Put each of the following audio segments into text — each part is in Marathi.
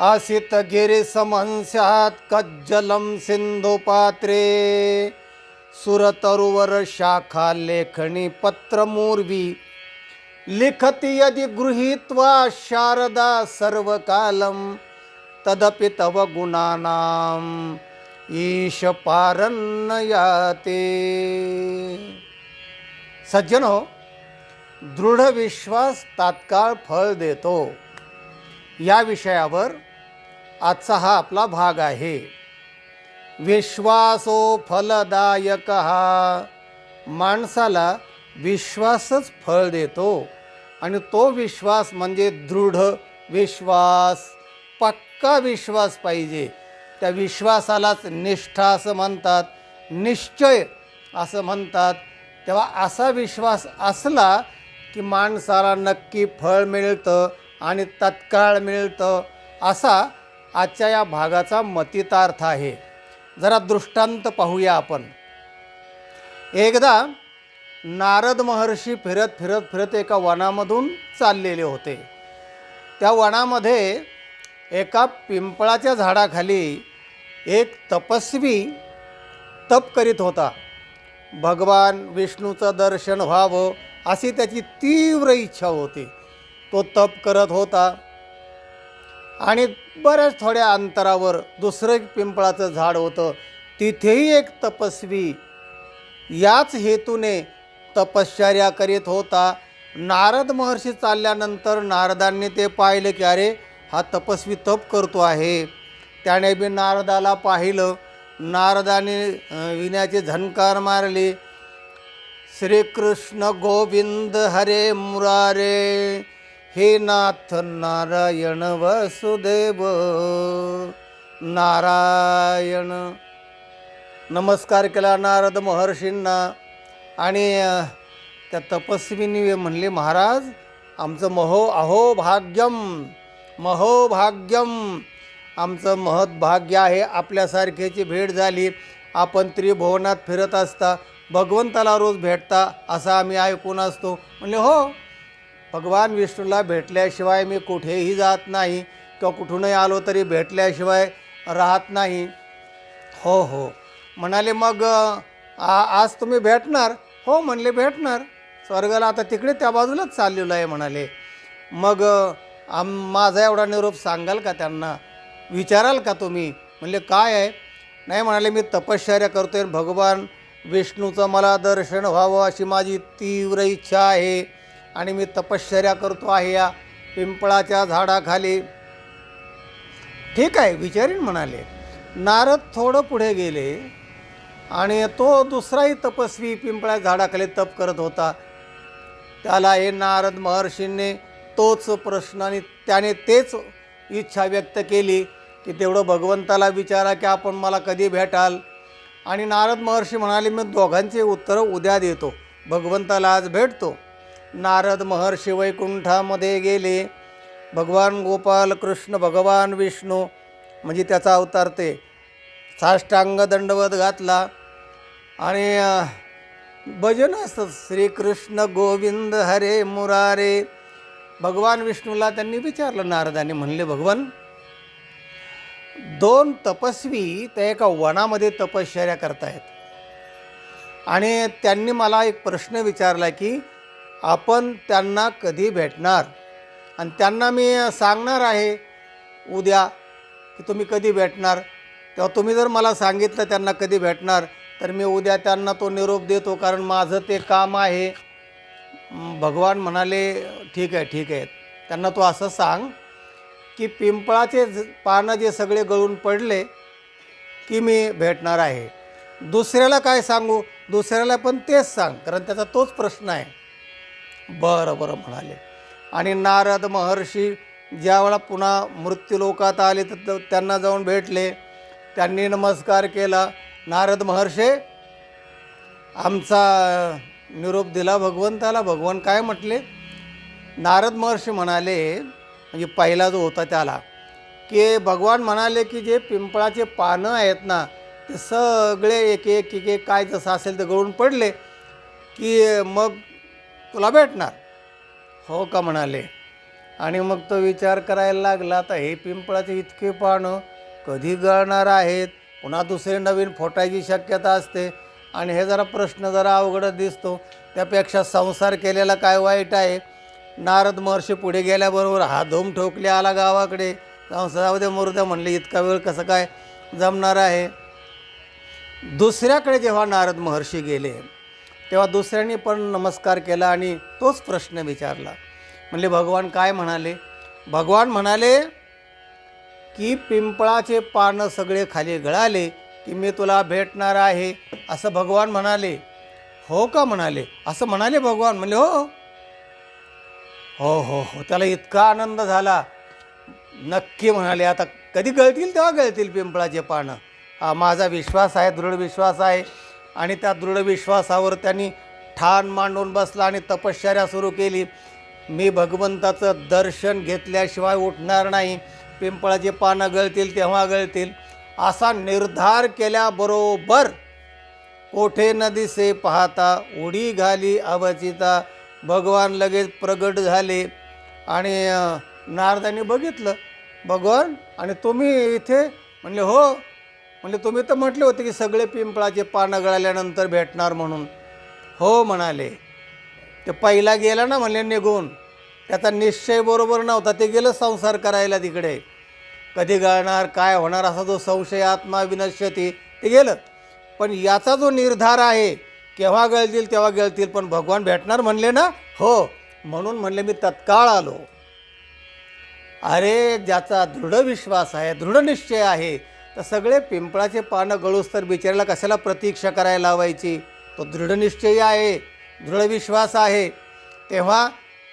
आसित गिरी कज्जलं कज्जलम सिंधू पत्रमूर्वी। लिखति यदि गृहीत्वा शारदा सर्वकालं तदपि तव गुणानाम् ईश पारन्न याते सज्जनो दृढ विश्वास तात्काळ फळ देतो. या विषयावर आजचा हा आपला भाग आहे. विश्वासो फलदायक. हा माणसाला विश्वासच फळ देतो आणि तो विश्वास म्हणजे दृढ विश्वास. पक्का विश्वास पाहिजे. त्या विश्वासालाच निष्ठा असं म्हणतात. निश्चय असं म्हणतात. तेव्हा असा विश्वास असला की माणसाला नक्की फळ मिळतं आणि तत्काळ मिळतं असा आजच्या या भागाचा मतितार्थ आहे. जरा दृष्टांत पाहूया आपण. एकदा नारद महर्षी फिरत फिरत फिरत एका वनामधून चाललेले होते. त्या वनामध्ये एका पिंपळाच्या झाडाखाली एक तपस्वी तप करीत होता. भगवान विष्णूचं दर्शन व्हावं अशी त्याची तीव्र इच्छा होती. तो तप करत होता. आणि बऱ्याच थोड्या अंतरावर दुसरं एक पिंपळाचं झाड होतं. तिथेही एक तपस्वी याच हेतूने तपश्चर्या करीत होता. नारद महर्षी चालल्यानंतर नारदांनी ते पाहिलं की अरे हा तपस्वी तप करतो आहे. त्याने बी नारदाला पाहिलं. नारदाने विण्याची विण्याचे झणकार मारले. श्रीकृष्ण गोविंद हरे मुरारे. हे नाथ नारायण वसुदेव. नारायण. नमस्कार केला नारद महर्षींना. आणि त्या तपस्विनी म्हणले महाराज आमचं महो अहो भाग्यम महो भाग्यम आमचं महत् भाग्य आहे आपल्यासारख्याची भेट झाली. आपण त्रिभुवनात फिरत असता भगवंताला रोज भेटता असं आम्ही ऐकून असतो. म्हणले हो. भगवान विष्णूला भेटल्याशिवाय मी कुठेही जात नाही किंवा कुठूनही आलो तरी भेटल्याशिवाय राहत नाही. हो हो. म्हणाले मग आ आज तुम्ही भेटणार? हो म्हणले भेटणार. स्वर्गाला आता तिकडे त्या बाजूलाच चाललेलो आहे म्हणाले. मग आम माझा एवढा निरोप सांगाल का त्यांना? विचाराल का तुम्ही? म्हणले काय आहे? नाही म्हणाले मी तपश्चर्या करतोय भगवान विष्णूचं मला दर्शन व्हावं अशी माझी तीव्र इच्छा आहे. आणि मी तपश्चर्या करतो आहे या पिंपळाच्या झाडाखाली. ठीक आहे विचारीन म्हणाले. नारद थोडं पुढे गेले आणि तो दुसराही तपस्वी पिंपळ्या झाडाखाली तप करत होता. त्याला हे नारद महर्षींनी तोच प्रश्न आणि त्याने तेच इच्छा व्यक्त केली की तेवढं भगवंताला विचारा की आपण मला कधी भेटाल. आणि नारद महर्षी म्हणाले मी दोघांचे उत्तरं उद्या देतो. भगवंताला आज भेटतो. नारद महर्षी वैकुंठामध्ये गेले. भगवान गोपाल कृष्ण भगवान विष्णू म्हणजे त्याचा अवतार ते. साष्टांग दंडवत घातला. आणि भजन असतं श्रीकृष्ण गोविंद हरे मुरारे. भगवान विष्णूला त्यांनी विचारलं नारदाने म्हणले भगवान दोन तपस्वी त्या एका वनामध्ये तपश्चर्या करतायत. आणि त्यांनी मला एक प्रश्न विचारला की आपण त्यांना कधी भेटणार? आणि त्यांना मी सांगणार आहे उद्या की तुम्ही कधी भेटणार? तेव्हा तुम्ही जर मला सांगितलं त्यांना कधी भेटणार तर मी उद्या त्यांना तो निरोप देतो कारण माझं ते काम आहे. भगवान म्हणाले ठीक आहे ठीक आहे. त्यांना तो असं सांग की पिंपळाचे ज- पानं जे सगळे गळून पडले की मी भेटणार आहे. दुसऱ्याला काय सांगू? दुसऱ्याला पण तेच सांग कारण त्याचा तोच प्रश्न आहे. बरं बरं म्हणाले. आणि नारद महर्षी ज्यावेळा पुन्हा मृत्यूलोकात आले तर त्यांना जाऊन भेटले. त्यांनी नमस्कार केला. नारद महर्षे आमचा निरोप दिला भगवंताला. भगवान काय म्हटले? नारद महर्षी म्हणाले म्हणजे पहिला जो होता त्याला की भगवान म्हणाले की जे पिंपळाचे पानं आहेत ना ते सगळे एक एक एक एक काय जसं असेल ते गळून पडले की मग तुला भेटणार. हो का म्हणाले? आणि मग तो विचार करायला लागला तर हे पिंपळाचे इतके पानं कधी गळणार आहेत? पुन्हा दुसरे नवीन फोटायची शक्यता असते. आणि हे जरा प्रश्न जरा अवघडच दिसतो. त्यापेक्षा संसार केलेला काय वाईट आहे? नारद महर्षी पुढे गेल्याबरोबर हा धूम ठोकले आला गावाकडे. संसारामध्ये मुर्द्या म्हणले इतका वेळ कसं काय जमणार आहे? दुसऱ्याकडे जेव्हा नारद महर्षी गेले तेव्हा दुसऱ्याने पण नमस्कार केला आणि तोच प्रश्न विचारला. म्हणले भगवान काय म्हणाले? भगवान म्हणाले की पिंपळाचे पानं सगळे खाली गळाले की मी तुला भेटणार आहे. असं भगवान म्हणाले. हो का? म्हणाले. असं म्हणाले भगवान. म्हणले हो हो. हो हो, हो. त्याला इतका आनंद झाला. नक्की म्हणाले आता कधी गळतील तेव्हा गळतील पिंपळाचे पानं? हा माझा विश्वास आहे दृढ विश्वास आहे. आणि त्या दृढ विश्वासावर त्यांनी ठाण मांडून बसला आणि तपश्चर्या सुरू केली. मी भगवंताचं दर्शन घेतल्याशिवाय उठणार नाही. पिंपळाची पानं गळतील तेव्हा गळतील. असा निर्धार केल्याबरोबर कोठे न दिसे पाहता उडी घाली अवचिता. भगवान लगेच प्रगट झाले आणि नारदांनी बघितलं. भगवान आणि तुम्ही इथे? म्हणले हो म्हणले तुम्ही तर म्हटले होते की सगळे पिंपळाचे पानं गळाल्यानंतर भेटणार म्हणून. हो म्हणाले. ते पहिला गेला ना म्हणले निघून. त्याचा निश्चय बरोबर नव्हता. ते गेलं संसार करायला तिकडे. कधी गळणार काय होणार असा जो संशय आत्मा विनश्यती ते गेलं. पण याचा जो निर्धार आहे केव्हा गळतील तेव्हा गळतील पण भगवान भेटणार म्हणले ना हो. म्हणून म्हणले मी तत्काळ आलो. अरे ज्याचा दृढ विश्वास आहे दृढ निश्चय आहे तर सगळे पिंपळाचे पानं गळूस तर बिचाऱ्याला कशाला प्रतीक्षा करायला लावायची? तो दृढनिश्चयी आहे दृढ विश्वास आहे. तेव्हा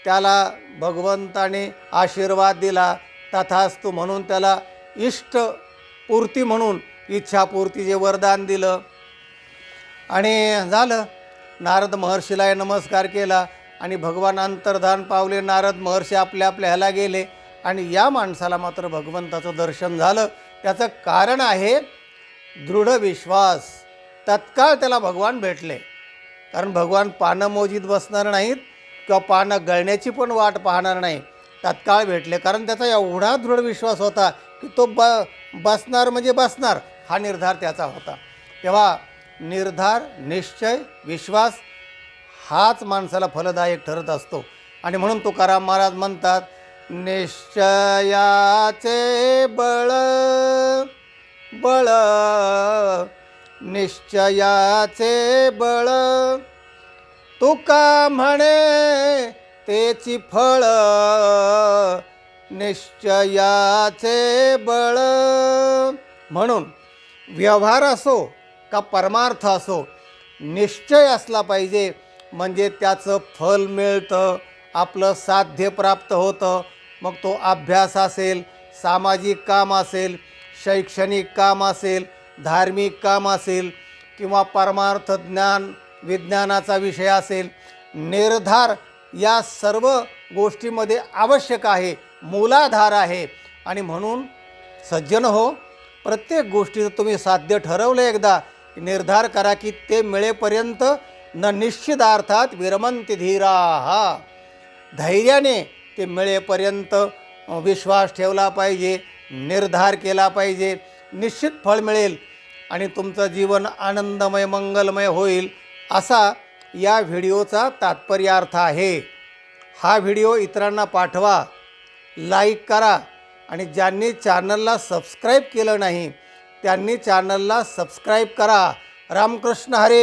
त्याला भगवंताने आशीर्वाद दिला. तथास्तू म्हणून त्याला इष्टपूर्ती म्हणून इच्छापूर्तीचे वरदान दिलं. आणि झालं. नारद महर्षीला नमस्कार केला आणि भगवान अंतर्धान पावले. नारद महर्षी आपल्या आपल्या ह्याला गेले आणि या माणसाला मात्र भगवंताचं दर्शन झालं. त्याचं कारण आहे दृढ विश्वास. तत्काळ त्याला भगवान भेटले. कारण भगवान पानं मोजीत बसणार नाहीत किंवा पानं गळण्याची पण वाट पाहणार नाही. तत्काळ भेटले. कारण त्याचा एवढा दृढ विश्वास होता की तो ब बसणार म्हणजे बसणार. हा निर्धार त्याचा होता. तेव्हा निर्धार निश्चय विश्वास हाच माणसाला फलदायक ठरत असतो. आणि म्हणून तुकाराम महाराज म्हणतात निश्चयाचे बळ बळ. निश्चयाचे बळ. तुका म्हणे तेची फळ? निश्चयाचे बळ. म्हणून व्यवहार असो का परमार्थ असो निश्चय असला पाहिजे. म्हणजे त्याचं फल मिळतं आपलं साध्य प्राप्त होतं. मग तो अभ्यास असेल सामाजिक काम असेल शैक्षणिक काम असेल धार्मिक काम असेल किंवा परमार्थ ज्ञान विज्ञानाचा विषय असेल निर्धार या सर्व गोष्टीमध्ये आवश्यक आहे मूलाधार आहे. आणि म्हणून सज्जन हो प्रत्येक गोष्टीचं तुम्ही साध्य ठरवलं एकदा निर्धार करा की ते मिळेपर्यंत न निश्चितार्थात विरमंती धीरा. हा धैर्याने ते मिळेपर्यंत विश्वास ठेवला पाहिजे निर्धार केला पाहिजे. निश्चित फळ मिळेल आणि तुमचं जीवन आनंदमय मंगलमय होईल असा या व्हिडिओचा तात्पर्यार्थ आहे. हा व्हिडिओ इतरांना पाठवा लाईक करा आणि ज्यांनी चॅनलला सबस्क्राईब केलं नाही त्यांनी चॅनलला सबस्क्राईब करा. रामकृष्ण हरे!